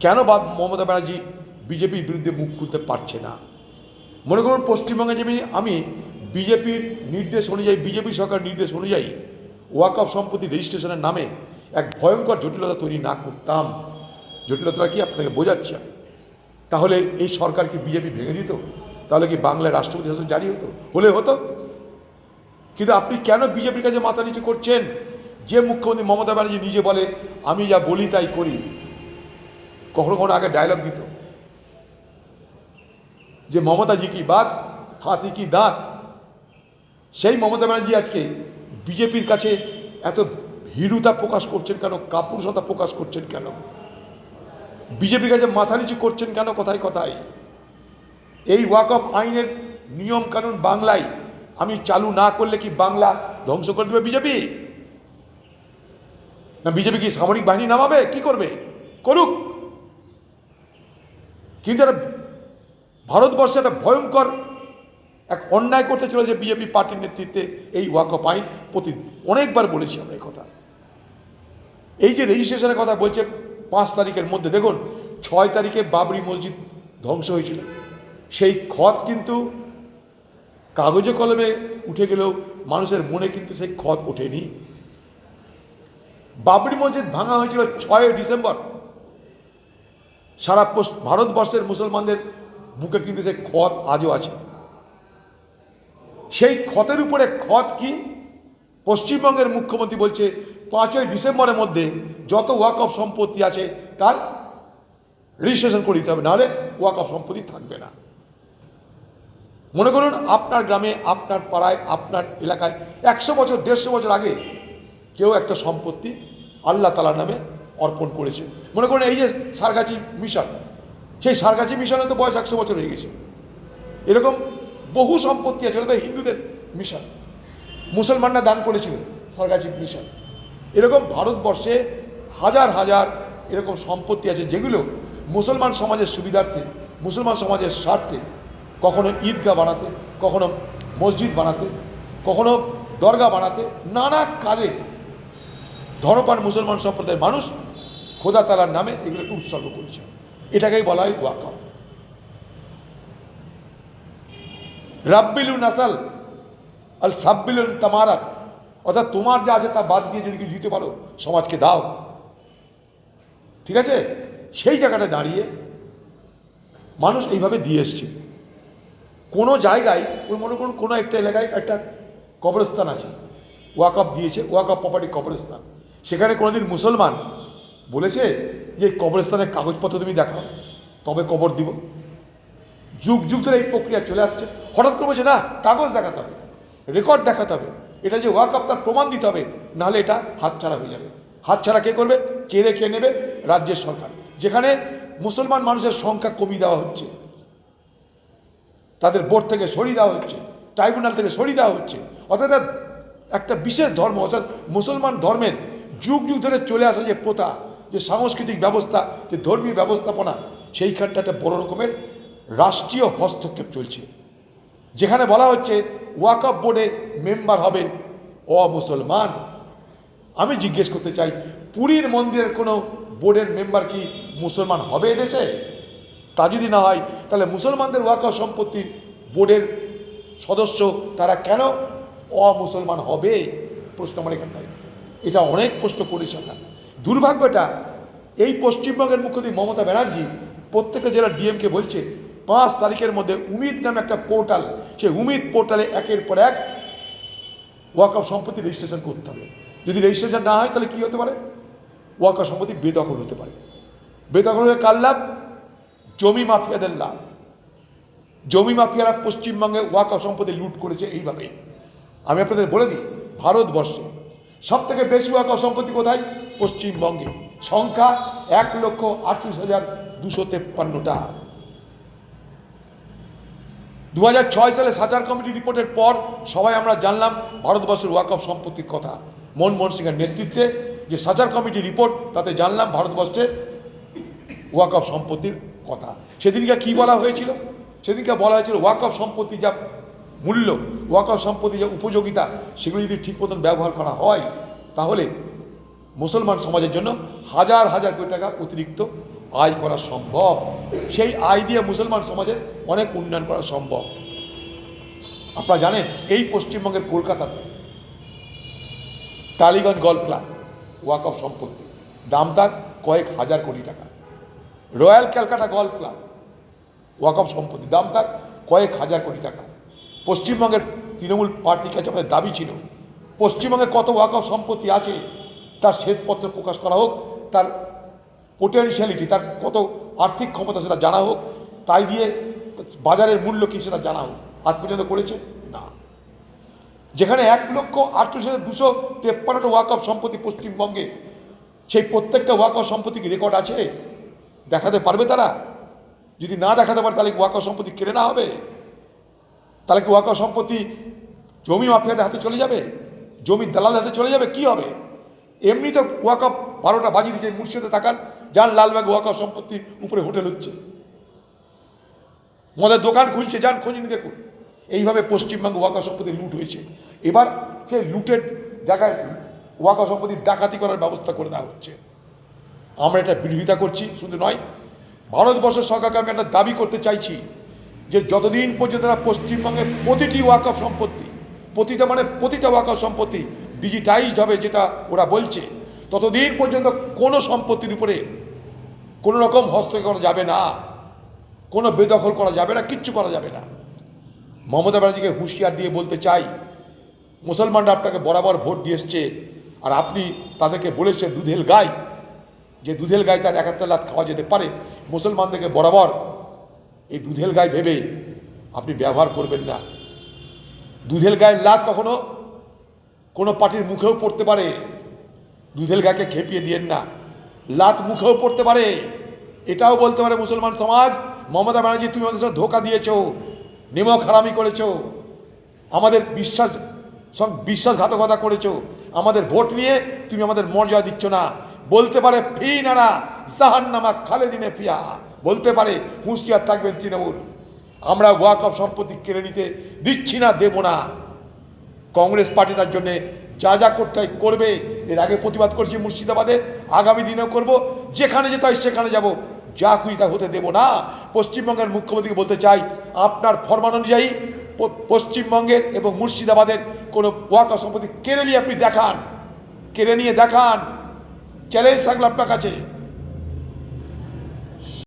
কেন বা মমতা ব্যানার্জি বিজেপির বিরুদ্ধে মুখ খুলতে পারছে না? মনে করুন পশ্চিমবঙ্গে যেমনি আমি বিজেপির নির্দেশ অনুযায়ী, বিজেপি সরকার নির্দেশ অনুযায়ী ওয়াকফ সম্পত্তি রেজিস্ট্রেশনের নামে এক ভয়ঙ্কর জটিলতা তৈরি না করতাম। জটিলতা কি আপনাকে বোঝাচ্ছি আমি? তাহলে এই সরকার কি বিজেপি ভেঙে দিত? তাহলে কি বাংলায় রাষ্ট্রপতি শাসন জারি হতো? হলে হতো। কিন্তু আপনি কেন বিজেপির কাছে মাথা নিচু করছেন? যে মুখ্যমন্ত্রী মমতা ব্যানার্জি নিজে বলে, আমি যা বলি তাই করি। কখনো কখনো আগে ডায়লগ দিত। যে মমতাজি কি বাঘ, হাতি কি দাঁত? সেই মমতা ব্যানার্জি আজকে বিজেপির কাছে এত ভীরুতা প্রকাশ করছেন কেন? কাপুরুষতা প্রকাশ করছেন কেন? বিজেপির কাছে মাথা নিচু করছেন কেন? কথায় কথায়। এই ওয়াক অফ আইনের নিয়ম কানুন বাংলায় আমি চালু না করলে কি বাংলা ধ্বংস করে দেবে বিজেপি? না বিজেপি কি সামরিক বাহিনী নামাবে? কি করবে? করুক। কিন্তু একটা ভারতবর্ষে একটা ভয়ঙ্কর এক অন্যায় করতে চলেছে বিজেপি পার্টির নেতৃত্বে এই ওয়াকফ আইন প্রতি অনেকবার বলেছি আমরা এই কথা। এই যে রেজিস্ট্রেশনের কথা বলছে পাঁচ তারিখের মধ্যে, দেখুন, ছয় তারিখে বাবরি মসজিদ ধ্বংস হয়েছিল। সেই ক্ষত কিন্তু কাগজে কলমে উঠে গেলেও মানুষের মনে কিন্তু সেই ক্ষত ওঠেনি। বাবরি মসজিদ ভাঙা হয়েছিল ছয় ডিসেম্বর। সারা ভারতবর্ষের মুসলমানদের বুকে কিন্তু সেই ক্ষত আজও আছে। সেই ক্ষতের উপরে ক্ষত কি? পশ্চিমবঙ্গের মুখ্যমন্ত্রী বলছে, পাঁচই ডিসেম্বরের মধ্যে যত ওয়াক অফ সম্পত্তি আছে, তার রেজিস্ট্রেশন করে দিতে হবে, নাহলে ওয়াক অফ সম্পত্তি থাকবে না। মনে করুন, আপনার গ্রামে, আপনার পাড়ায়, আপনার এলাকায় একশো বছর, দেড়শো বছর আগে কেউ একটা সম্পত্তি আল্লাহ তালার নামে অর্পণ করেছে। মনে করেন এই যে সারগাছি মিশন, সেই সারগাছি মিশনে তো বয়স একশো বছর হয়ে গেছে। এরকম বহু সম্পত্তি আছে তো হিন্দুদের মিশন। মুসলমানরা দান করেছিল সারগাছি মিশন। এরকম ভারতবর্ষে হাজার হাজার এরকম সম্পত্তি আছে, যেগুলো মুসলমান সমাজের সুবিধার্থে, মুসলমান সমাজের স্বার্থে কখনো ঈদগাহ বানাতে, কখনো মসজিদ বানাতে, কখনো দরগা বানাতে নানা কাজে ধর্মপান মুসলমান সম্প্রদায়ের মানুষ খোদা তালার নামে এগুলোকে উৎসর্গ করেছে। এটাকেই বলা হয় ওয়াকাফ রাব্বিলু নাসাল, আল সাব্বিলু তামারাত, অর্থাৎ তোমার যা আছে তা বাদ দিয়ে যদি কিছু দিতে পারো, সমাজকে দাও। ঠিক আছে? সেই জায়গাটা দাঁড়িয়ে মানুষ এইভাবে দিয়ে এসছে। কোনো জায়গায় মনে করুন কোনো একটা এলাকায় একটা কবরস্থান আছে। ওয়াকআপ দিয়েছে ওয়াকআপ প্রপার্টি কবরস্থান। সেখানে কোনোদিন মুসলমান বলেছে যে কবরস্থানের কাগজপত্র তুমি দেখাও, তবে কবর দিব। যুগ যুগ ধরে এই প্রক্রিয়া চলে আসছে। হঠাৎ করে বলছে, না, কাগজ দেখাতে হবে রেকর্ড দেখাতে হবে। এটা যে ওয়াকআপ, তার প্রমাণ দিতে হবে, নাহলে এটা হাতছাড়া হয়ে যাবে। হাতছাড়া কে করবে? কে রেখে নেবে? রাজ্যের সরকার। যেখানে মুসলমান মানুষের সংখ্যা কমিয়ে দেওয়া হচ্ছে, তাদের বোর্ড থেকে সরিয়ে দেওয়া হচ্ছে, ট্রাইব্যুনাল থেকে সরিয়ে দেওয়া হচ্ছে। অর্থাৎ একটা বিশেষ ধর্ম, অর্থাৎ মুসলমান ধর্মের যুগ যুগ ধরে চলে আসা যে প্রথা, যে সাংস্কৃতিক ব্যবস্থা, যে ধর্মীয় ব্যবস্থাপনা, সেইখানটা একটা বড় রকমের রাষ্ট্রীয় হস্তক্ষেপ চলছে। যেখানে বলা হচ্ছে ওয়াকফ বোর্ডে মেম্বার হবে অমুসলমান। আমি জিজ্ঞেস করতে চাই, পুরীর মন্দিরের কোনো বোর্ডের মেম্বার কি মুসলমান হবে এদেশে? তা যদি না হয়, তাহলে মুসলমানদের ওয়াকফ সম্পত্তির বোর্ডের সদস্য তারা কেন অমুসলমান হবে? প্রশ্ন আমার এখানটায়। এটা অনেক প্রশ্ন করেছি আমরা। দুর্ভাগ্যটা এই পশ্চিমবঙ্গের মুখ্যমন্ত্রী মমতা ব্যানার্জি প্রত্যেকটা জেলার ডিএমকে বলছে, পাঁচ তারিখের মধ্যে উমিদ নামে একটা পোর্টাল, সেই উমিদ পোর্টালে একের পর এক ওয়াকফ সম্পত্তি রেজিস্ট্রেশন করতে হবে। যদি রেজিস্ট্রেশন না হয়, তাহলে কী হতে পারে? ওয়াকফ সম্পত্তি বেদখল হতে পারে। বেদখল হলে কার লাভ? জমি মাফিয়াদের লাভ। জমি মাফিয়ারা পশ্চিমবঙ্গে ওয়াকফ সম্পত্তি লুট করেছে এইভাবেই। আমি আপনাদের বলে দিই, ভারতবর্ষে সব থেকে বেশি ওয়াকফ সম্পত্তি কোথায়? পশ্চিমবঙ্গে। সংখ্যা এক লক্ষ আটত্রিশ হাজার দুশো তেপ্পান্নটা দু সালে সাচার কমিটি রিপোর্টের পর সবাই আমরা জানলাম ভারতবর্ষের ওয়াকফ সম্পত্তির কথা। মনমোহন সিংয়ের নেতৃত্বে যে সাচার কমিটি রিপোর্ট, তাতে জানলাম ভারতবর্ষের ওয়াকফ সম্পত্তির কথা। সেদিনকে কি বলা হয়েছিল? সেদিনকে বলা হয়েছিল ওয়াকফ সম্পত্তি যা মূল্য ওয়াকফ সম্পত্তি যা উপযোগিতা, সেগুলো যদি ঠিক মতন ব্যবহার করা হয়, তাহলে মুসলমান সমাজের জন্য হাজার হাজার কোটি টাকা অতিরিক্ত আয় করা সম্ভব। সেই আয় দিয়ে মুসলমান সমাজের অনেক উন্নয়ন করা সম্ভব। আপনারা জানেন, এই পশ্চিমবঙ্গের কলকাতাতে টালিগঞ্জ গল্ফ ক্লাব ওয়াকফ সম্পত্তি, দাম তার কয়েক হাজার কোটি টাকা। রয়্যাল ক্যালকাটা গল্ফ ক্লাব ওয়াকফ সম্পত্তি, দাম তার কয়েক হাজার কোটি টাকা। পশ্চিমবঙ্গের তৃণমূল পার্টির কাছে আমাদের দাবি ছিল, পশ্চিমবঙ্গে কত ওয়াকফ সম্পত্তি আছে, তার শ্বেতপত্র প্রকাশ করা হোক, তার পোটেনশিয়ালিটি তার কত আর্থিক ক্ষমতা সেটা জানা হোক, তাই দিয়ে বাজারের মূল্য কী সেটা জানা হোক, আজ পর্যন্ত করেছে? না। যেখানে এক লক্ষ আটচল্লিশ হাজার দুশো তেপ্পান্নটা ওয়াকফ সম্পত্তি পশ্চিমবঙ্গে, সেই প্রত্যেকটা ওয়াকফ সম্পত্তি কি রেকর্ড আছে? দেখাতে পারবে তারা? যদি না দেখাতে পারে, তাহলে ওয়াকফ সম্পত্তি কেড়ে না হবে? তাহলে কি ওয়াকফ সম্পত্তি জমি মাফিয়াদের হাতে চলে যাবে? জমির দালালদের হাতে চলে যাবে? কি হবে? এমনি তো ওয়াকফ বারোটা বাজি দিয়েছে মুর্শিদে তাকান, যান লালবাগ ওয়াকফ সম্পত্তির উপরে হোটেল হচ্ছে। মদের দোকান খুলছে, যান, খোঁজ নিয়ে দেখুন। এইভাবে পশ্চিমবঙ্গ ওয়াকা সম্পত্তি লুট হয়েছে। এবার সেই লুটের জায়গায় ওয়াকা সম্পত্তির ডাকাতি করার ব্যবস্থা করে দেওয়া হচ্ছে। আমরা এটা বিরোধিতা করছি, শুধু নয়, ভারতবর্ষ সরকারকে আমি একটা দাবি করতে চাইছি যে যতদিন পর্যন্ত তারা পশ্চিমবঙ্গের প্রতিটি ওয়াকফ সম্পত্তি, প্রতিটা মানে প্রতিটা ওয়াকফ সম্পত্তি ডিজিটাইজড হবে যেটা ওরা বলছে, ততদিন পর্যন্ত কোনো সম্পত্তির উপরে কোনো রকম হস্তক্ষেপ করা যাবে না, কোনো বেদখল করা যাবে না, কিচ্ছু করা যাবে না। মমতা ব্যানার্জিকে হুঁশিয়ার দিয়ে বলতে চাই, মুসলমানরা আপনাকে বরাবর ভোট দিয়ে এসছে, আর আপনি তাদেরকে বলেছেন দুধেল গাই, যে দুধেল গাই তার এক একটা লাত খাওয়া যেতে পারে, মুসলমানদেরকে বরাবর এই দুধেল গায়ে ভেবে আপনি ব্যবহার করবেন না। দুধেল গায়ের লাত কখনো কোনো পার্টির মুখেও পড়তে পারে। দুধেল গাকে খেপিয়ে দিয়েন না। লাত মুখেও পড়তে পারে। এটাও বলতে পারে মুসলমান সমাজ, মমতা ব্যানার্জি তুমি আমাদের সঙ্গে ধোকা দিয়েছ নিমক হারামি করেছ, আমাদের বিশ্বাস সং- বিশ্বাসঘাতকতা করেছ, আমাদের ভোট নিয়ে তুমি আমাদের মর্যাদা দিচ্ছ না। বলতে পারে ফি নারা, জাহান্নামা খালেদিনে ফিয়া বলতে পারে, হুঁশিয়ার থাকবেন তৃণমূল। আমরা ওয়াকফ সম্পত্তি কেড়ে নিতে দিচ্ছি না, দেব না। কংগ্রেস পার্টি তার জন্যে যা যা করতে হয় করবে। এর আগে প্রতিবাদ করছি মুর্শিদাবাদে, আগামী দিনেও করব। যেখানে যেতে হয় সেখানে যাব। যা খুশি তা হতে দেব না। পশ্চিমবঙ্গের মুখ্যমন্ত্রীকে বলতে চাই, আপনার ফরমান অনুযায়ী পশ্চিমবঙ্গের এবং মুর্শিদাবাদের কোনো ওয়াকা সম্পত্তি কেড়ে নিয়ে আপনি দেখান। কেড়ে নিয়ে দেখান। চ্যালেঞ্জ থাকল আপনার কাছে।